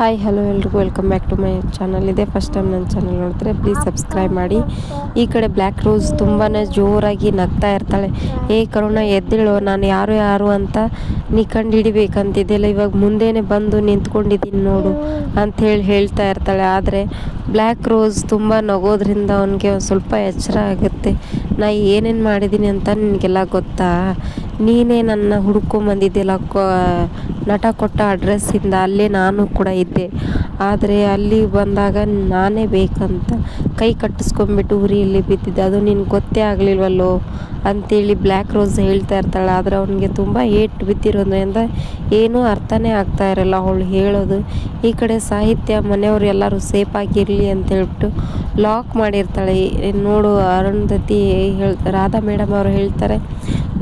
Hi, hello ಎಲ್ರಿಗೂ welcome back to my channel. ಇದೆ first time ನನ್ನ ಚಾನಲ್ ನೋಡಿದ್ರೆ ಪ್ಲೀಸ್ ಸಬ್ಸ್ಕ್ರೈಬ್ ಮಾಡಿ. ಈ ಕಡೆ ಬ್ಲ್ಯಾಕ್ ರೋಸ್ ತುಂಬಾ ಜೋರಾಗಿ ನಗ್ತಾ ಇರ್ತಾಳೆ. ಏ ಕರುಣ, ಎದ್ದೇಳು, ನಾನು ಯಾರು ಯಾರು ಅಂತ ನೀ ಕಂಡು ಹಿಡಿಬೇಕಂತಿದ್ದಿಲ್ಲ ಇವಾಗ ಮುಂದೆನೇ ಬಂದು ನಿಂತ್ಕೊಂಡಿದ್ದೀನಿ ನೋಡು ಅಂಥೇಳಿ ಹೇಳ್ತಾ ಇರ್ತಾಳೆ. ಆದರೆ ಬ್ಲ್ಯಾಕ್ ರೋಸ್ ತುಂಬ ನಗೋದ್ರಿಂದ ಅವನಿಗೆ ಒಂದು ಸ್ವಲ್ಪ ಎಚ್ಚರ ಆಗುತ್ತೆ. ನಾ ಏನೇನು ಮಾಡಿದ್ದೀನಿ ಅಂತ ನಿನಗೆಲ್ಲ ಗೊತ್ತಾ? ನೀನೇ ನನ್ನ ಹುಡ್ಕೊಂಬಂದಿದ್ದೆಲ್ಲ ನಟ ಕೊಟ್ಟ ಅಡ್ರೆಸ್ಸಿಂದ ಅಲ್ಲೇ ನಾನು ಕೂಡ ಇದ್ದೆ. ಆದರೆ ಅಲ್ಲಿ ಬಂದಾಗ ನಾನೇ ಬೇಕಂತ ಕೈ ಕಟ್ಟಿಸ್ಕೊಂಬಿಟ್ಟು ಉರಿಯಲ್ಲಿ ಬಿದ್ದಿದ್ದೆ. ಅದು ನಿನ್ಗೆ ಗೊತ್ತೇ ಆಗಲಿಲ್ವಲ್ಲೋ? ಅಂತೇಳಿ ಬ್ಲ್ಯಾಕ್ ರೋಸ್ ಹೇಳ್ತಾ ಇರ್ತಾಳೆ. ಆದರೆ ಅವನಿಗೆ ತುಂಬ ಏಟ್ ಬಿದ್ದಿರೋದ್ರಿಂದ ಏನೂ ಅರ್ಥನೇ ಆಗ್ತಾ ಇರಲ್ಲ ಅವಳು ಹೇಳೋದು. ಈ ಕಡೆ ಸಾಹಿತ್ಯ, ಮನೆಯವರು ಎಲ್ಲರೂ ಸೇಫಾಗಿರಲಿ ಅಂತ ಹೇಳ್ಬಿಟ್ಟು ಲಾಕ್ ಮಾಡಿರ್ತಾಳೆ. ನೋಡು, ಅರುಂಧತಿ ಹೇಳ್ ರಾಧಾ ಮೇಡಮ್ ಅವರು ಹೇಳ್ತಾರೆ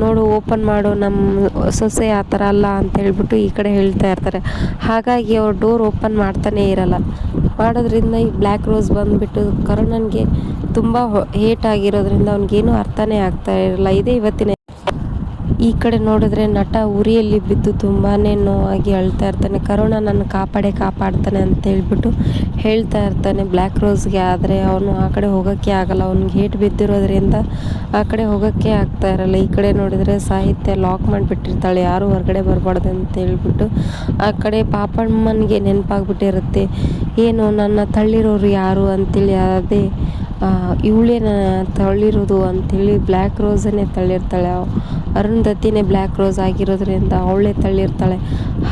ನೋಡು ಓಪನ್ ಮಾಡು ನಮ್ಮ ಸೊಸೆ ಆ ಥರ ಅಲ್ಲ ಅಂತ ಹೇಳ್ಬಿಟ್ಟು ಈ ಕಡೆ ಹೇಳ್ತಾ ಇರ್ತಾರೆ. ಹಾಗಾಗಿ ಅವ್ರು ಡೋರ್ ಓಪನ್ ಮಾಡ್ತಾನೇ ಇರಲ್ಲ. ಮಾಡೋದ್ರಿಂದ ಈ ಬ್ಲ್ಯಾಕ್ ರೋಸ್ ಬಂದುಬಿಟ್ಟು ಕರುಣನ್ಗೆ ತುಂಬ ಹೇಟ್ ಆಗಿರೋದ್ರಿಂದ ಅವ್ನಿಗೇನು ಅರ್ಥನೇ ಆಗ್ತಾ ಇರಲ್ಲ. ಇದೇ ಇವತ್ತಿನ ಈ ಕಡೆ ನೋಡಿದ್ರೆ ನಟ ಉರಿಯಲ್ಲಿ ಬಿದ್ದು ತುಂಬಾ ನೋವಾಗಿ ಅಳ್ತಾ ಇರ್ತಾನೆ. ಕರುಣ ನನ್ನ ಕಾಪಾಡೆ, ಕಾಪಾಡ್ತಾನೆ ಅಂತ ಹೇಳ್ಬಿಟ್ಟು ಹೇಳ್ತಾ ಇರ್ತಾನೆ. ಬ್ಲ್ಯಾಕ್ ರೋಸ್ಗೆ ಆದರೆ ಅವನು ಆ ಕಡೆ ಹೋಗೋಕ್ಕೆ ಆಗಲ್ಲ. ಅವ್ನಿಗೆ ಹೇಟ್ ಬಿದ್ದಿರೋದ್ರಿಂದ ಆ ಕಡೆ ಹೋಗೋಕ್ಕೆ ಆಗ್ತಾ ಇರಲ್ಲ. ಈ ಕಡೆ ನೋಡಿದರೆ ಸಾಹಿತ್ಯ ಲಾಕ್ ಮಾಡಿಬಿಟ್ಟಿರ್ತಾಳೆ. ಯಾರು ಹೊರಗಡೆ ಬರಬಾರ್ದು ಅಂತ ಹೇಳ್ಬಿಟ್ಟು ಆ ಕಡೆ ಪಾಪಮ್ಮನಿಗೆ ನೆನಪಾಗ್ಬಿಟ್ಟಿರುತ್ತೆ. ಏನು ನನ್ನ ತಳ್ಳಿರೋರು ಯಾರು ಅಂತೇಳಿ ಅದೇ ಇವಳೇನ ತಳ್ಳಿರೋದು ಅಂಥೇಳಿ ಬ್ಲ್ಯಾಕ್ ರೋಸನ್ನೇ ತಳ್ಳಿರ್ತಾಳೆ. ಅರುಂಧತಿನೇ ಬ್ಲ್ಯಾಕ್ ರೋಸ್ ಆಗಿರೋದ್ರಿಂದ ಅವಳೇ ತಳ್ಳಿರ್ತಾಳೆ.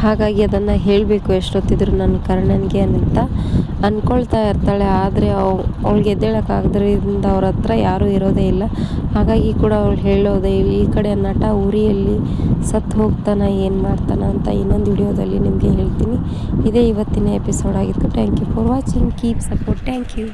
ಹಾಗಾಗಿ ಅದನ್ನು ಹೇಳಬೇಕು ಎಷ್ಟೊತ್ತಿದ್ರು ನನ್ನ ಕರ್ಣನಿಗೆ ಅಂತ. ಅಂದ್ಕೊಳ್ತಾ ಇರ್ತಾಳೆ, ಆದರೆ ಅವ್, ಅವಳಿಗೆ ಎದ್ದೇಳೋಕ್ಕಾಗದ್ರಿಂದ ಅವ್ರ ಹತ್ರ ಯಾರೂ ಇರೋದೇ ಇಲ್ಲ. ಹಾಗಾಗಿ ಕೂಡ ಅವಳು ಹೇಳೋದೇ ಈ ಕಡೆ ನಟ ಉರಿಯಲ್ಲಿ ಸತ್ತು ಹೋಗ್ತಾನ, ಏನು ಮಾಡ್ತಾನ ಅಂತ ಇನ್ನೊಂದು ವಿಡಿಯೋದಲ್ಲಿ ನಿಮಗೆ ಹೇಳ್ತೀನಿ. ಇದೇ ಇವತ್ತಿನ ಎಪಿಸೋಡ್ ಆಗಿತ್ತು. Thank you for watching keep support thank you